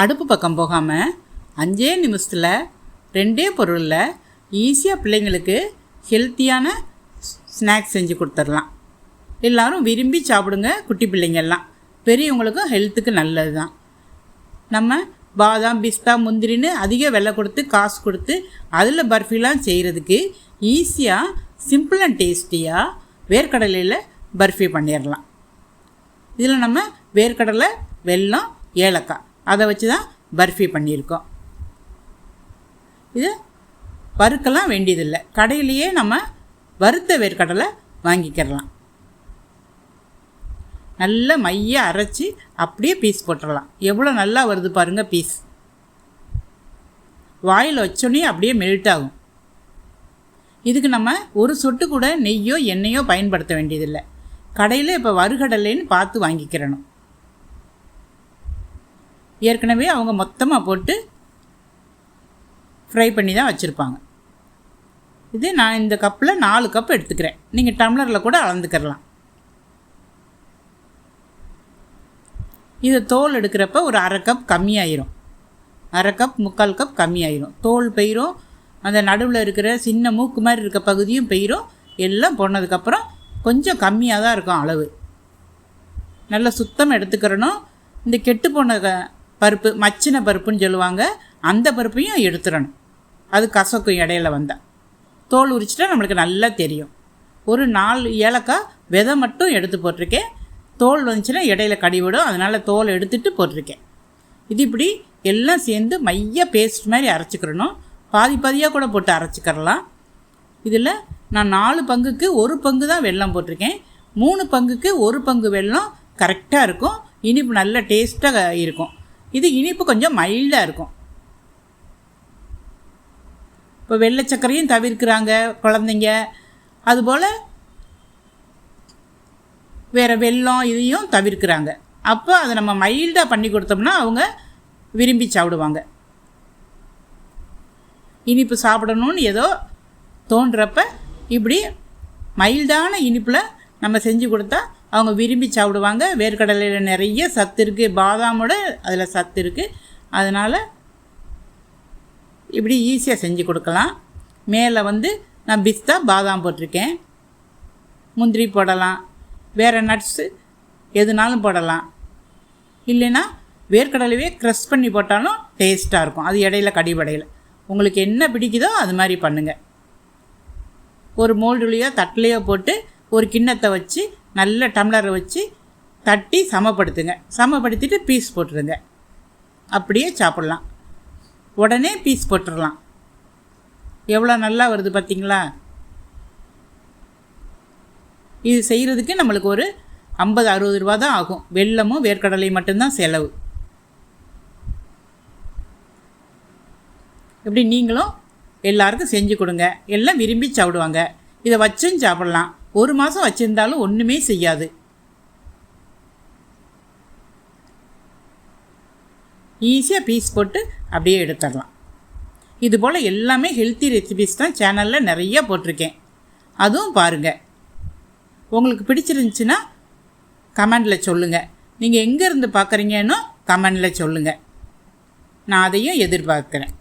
அடுப்பு பக்கம் போகாமல் அஞ்சே நிமிஷத்தில் ரெண்டே பொருளில் ஈஸியாக பிள்ளைங்களுக்கு ஹெல்த்தியான ஸ்நாக்ஸ் செஞ்சு கொடுத்துடலாம். எல்லோரும் விரும்பி சாப்பிடுங்க குட்டி பிள்ளைங்கள்லாம் பெரியவங்களுக்கும் ஹெல்த்துக்கு நல்லது தான் நம்ம பாதாம் பிஸ்தா முந்திரின்னு அதிக விலை கொடுத்து காசு கொடுத்து அதில் பர்ஃபிலாம் செய்கிறதுக்கு ஈஸியாக சிம்பிள் அண்ட் டேஸ்டியாக வேர்க்கடலையில் பர்ஃபி பண்ணிடலாம். இதில் நம்ம வேர்க்கடலை வெல்லம் ஏலக்காய். அதை வச்சு தான் பர்ஃபி பண்ணியிருக்கோம். இது வறுக்கலாம் வேண்டியதில்லை. கடையிலேயே நம்ம வறுத்த வேர்க்கடலை வாங்கிக்கிறலாம். நல்ல மைய அரைச்சி அப்படியே பீஸ் போட்டுடலாம் எவ்வளோ நல்லா வருது பாருங்கள் பீஸ் வாயில் வச்சோன்னே அப்படியே மெல்ட் ஆகும். இதுக்கு நம்ம ஒரு சொட்டு கூட நெய்யோ எண்ணெயோ பயன்படுத்த வேண்டியதில்லை. கடையில் இப்போ வறுகடலைன்னு பார்த்து வாங்கிக்கிறணும். ஏற்கனவே அவங்க மொத்தமாக போட்டு ஃப்ரை பண்ணி தான் வச்சுருப்பாங்க. இது நான் இந்த கப்பில் நாலு கப் எடுத்துக்கிறேன். நீங்கள் டம்ளரில் கூட அளந்துக்கிறலாம். இதை தோல் எடுக்கிறப்ப ஒரு அரை கப் கம்மியாயிரும். அரை கப் முக்கால் கப் கம்மியாயிரும். தோல் பெயிரும் அந்த நடுவில் இருக்கிற சின்ன மூக்கு மாதிரி இருக்க பகுதியும் பெயிரும் எல்லாம் போனதுக்கப்புறம் கொஞ்சம் கம்மியாக தான் இருக்கும் அளவு. நல்ல சுத்தம் எடுத்துக்கிறணும். இந்த கெட்டு போன பருப்பு மச்சின பருப்புன்னு சொல்லுவாங்க. அந்த பருப்பையும் எடுத்துடணும். அது கசக்கும் இடையில வந்தால் தோல் உரிச்சிட்டா நம்மளுக்கு நல்லா தெரியும். ஒரு நாலு ஏலக்காய் விதை மட்டும் எடுத்து போட்டிருக்கேன். தோல் வந்துச்சுன்னா இடையில கடிவிடும் அதனால் தோல் எடுத்துட்டு போட்டிருக்கேன். இது இப்படி எல்லாம் சேர்ந்து மைய பேஸ்ட் மாதிரி அரைச்சிக்கிறணும். பாதி பாதியாக கூட போட்டு அரைச்சிக்கிறலாம். இதில் நான் நாலு பங்குக்கு ஒரு பங்கு தான் வெல்லம் போட்டிருக்கேன். மூணு பங்குக்கு ஒரு பங்கு வெல்லம் கரெக்டாக இருக்கும். இனிப்பு நல்ல டேஸ்ட்டாக இருக்கும். இது இனிப்பு கொஞ்சம் மைல்டாக இருக்கும். இப்போ வெள்ளை சர்க்கரையும் தவிர்க்கிறாங்க குழந்தைங்க. அதுபோல் வேறு வெள்ளம் இதையும் தவிர்க்கிறாங்க. அப்போ அதை நம்ம மைல்டாக பண்ணி கொடுத்தோம்னா அவங்க விரும்பி சாப்பிடுவாங்க. இனிப்பு சாப்பிடணும்னு ஏதோ தோன்றப்ப இப்படி மைல்டான இனிப்பில் நம்ம செஞ்சு கொடுத்தா அவங்க விரும்பி சாப்பிடுவாங்க. வேர்க்கடலையில் நிறைய சத்து இருக்குது பாதாமோட அதில் சத்து இருக்குது அதனால் இப்படி ஈஸியாக செஞ்சு கொடுக்கலாம். மேலே வந்து நான் பிஸ்தா பாதாம் போட்டிருக்கேன். முந்திரி போடலாம். வேறு நட்ஸு எதுனாலும் போடலாம். இல்லைன்னா வேர்க்கடலையே க்ரஷ் பண்ணி போட்டாலும் டேஸ்ட்டாக இருக்கும். அது இடையில கடிபடையில். உங்களுக்கு என்ன பிடிக்குதோ அது மாதிரி பண்ணுங்கள் ஒரு மோல்டுலேயோ தட்டிலையோ போட்டு ஒரு கிண்ணத்தை வச்சு நல்ல டம்ளரை வச்சு தட்டி சமப்படுத்துங்க. சமப்படுத்திட்டு பீஸ் போட்டுருங்க. அப்படியே சாப்பிட்லாம். உடனே பீஸ் போட்டுடலாம் எவ்வளோ நல்லா வருது பார்த்திங்களா? இது செய்கிறதுக்கு நம்மளுக்கு ஒரு ஐம்பது அறுபது ரூபா தான் ஆகும். வெள்ளமும் வேர்க்கடலையும் மட்டும்தான் செலவு. இப்படி நீங்களும் எல்லாருக்கும் செஞ்சு கொடுங்க. எல்லாம் விரும்பி சாப்பிடுவாங்க. இதை வச்சும் சாப்பிட்லாம். ஒரு மாதம் வச்சுருந்தாலும் ஒன்றுமே செய்யாது. ஈஸியாக பீஸ் போட்டு அப்படியே எடுத்துடலாம். இது போல் எல்லாமே ஹெல்த்தி ரெசிபிஸ் தான் சேனலில் நிறையா போட்டிருக்கேன். அதுவும் பாருங்கள் உங்களுக்கு பிடிச்சிருந்துச்சின்னா கமெண்டில் சொல்லுங்கள் நீங்கள் எங்கேருந்து பார்க்குறீங்கன்னு கமெண்டில் சொல்லுங்கள் நான் அதையும் எதிர்பார்க்குறேன்.